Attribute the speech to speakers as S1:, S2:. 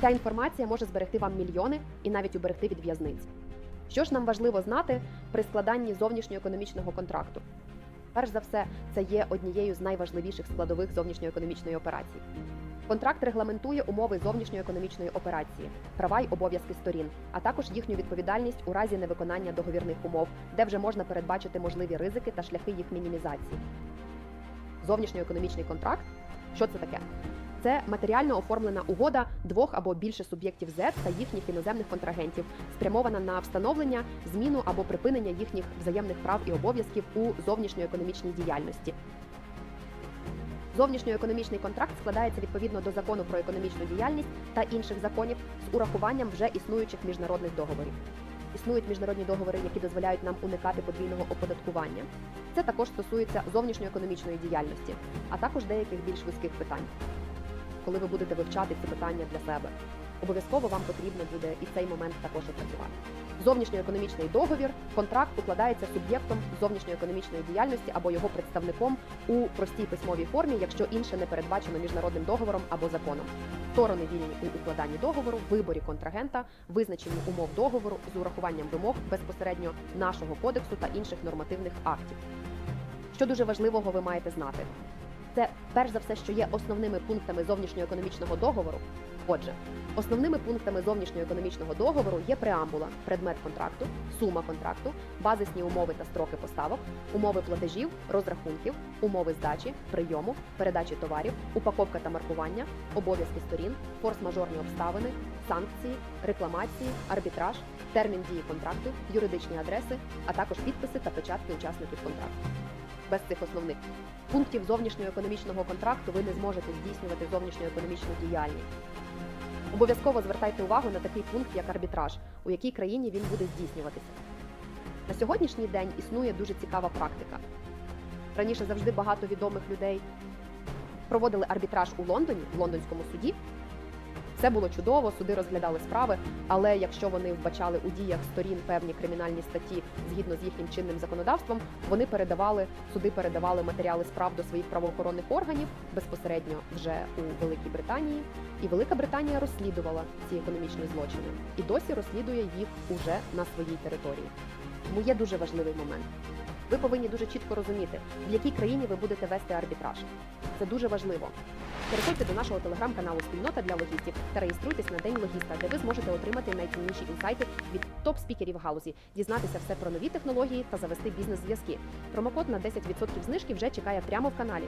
S1: Ця інформація може зберегти вам мільйони і навіть уберегти від в'язниць. Що ж нам важливо знати при складанні зовнішньоекономічного контракту? Перш за все, це є однією з найважливіших складових зовнішньоекономічної операції. Контракт регламентує умови зовнішньоекономічної операції, права й обов'язки сторін, а також їхню відповідальність у разі невиконання договірних умов, де вже можна передбачити можливі ризики та шляхи їх мінімізації. Зовнішньоекономічний контракт що це таке? Це матеріально оформлена угода двох або більше суб'єктів ЗЕД та їхніх іноземних контрагентів, спрямована на встановлення, зміну або припинення їхніх взаємних прав і обов'язків у зовнішньоекономічній діяльності. Зовнішньоекономічний контракт складається відповідно до закону про економічну діяльність та інших законів з урахуванням вже існуючих міжнародних договорів. Існують міжнародні договори, які дозволяють нам уникати подвійного оподаткування. Це також стосується зовнішньоекономічної діяльності, а також деяких більш вузьких питань. Коли ви будете вивчати ці питання для себе, обов'язково вам потрібно буде і цей момент також опрацювати. Зовнішньоекономічний договір, контракт укладається суб'єктом зовнішньоекономічної діяльності або його представником у простій письмовій формі, якщо інше не передбачено міжнародним договором або законом. Сторони вільні у укладанні договору, виборі контрагента, визначенні умов договору з урахуванням вимог безпосередньо нашого кодексу та інших нормативних актів. Що дуже важливого ви маєте знати? Це перш за все, що є основними пунктами зовнішньоекономічного договору. Отже, основними пунктами зовнішньоекономічного договору є преамбула, предмет контракту, сума контракту, базисні умови та строки поставок, умови платежів, розрахунків, умови здачі, прийому, передачі товарів, упаковка та маркування, обов'язки сторін, форс-мажорні обставини, санкції, рекламації, арбітраж, термін дії контракту, юридичні адреси, а також підписи та печатки учасників контракту. Без цих основних пунктів зовнішньоекономічного контракту ви не зможете здійснювати зовнішньоекономічну діяльність. Обов'язково звертайте увагу на такий пункт, як арбітраж, у якій країні він буде здійснюватися. На сьогоднішній день існує дуже цікава практика. Раніше завжди багато відомих людей проводили арбітраж у Лондоні, в лондонському суді. Все було чудово, суди розглядали справи, але якщо вони вбачали у діях сторін певні кримінальні статті згідно з їхнім чинним законодавством, вони передавали суди передавали матеріали справ до своїх правоохоронних органів безпосередньо вже у Великій Британії. І Велика Британія розслідувала ці економічні злочини і досі розслідує їх уже на своїй території. Тому є дуже важливий момент. Ви повинні дуже чітко розуміти, в якій країні ви будете вести арбітраж. Це дуже важливо. Переходьте до нашого телеграм-каналу Спільнота для логістів та реєструйтесь на День логіста, де ви зможете отримати найцінніші інсайти від топ-спікерів галузі, дізнатися все про нові технології та завести бізнес-зв'язки. Промокод на 10% знижки вже чекає прямо в каналі.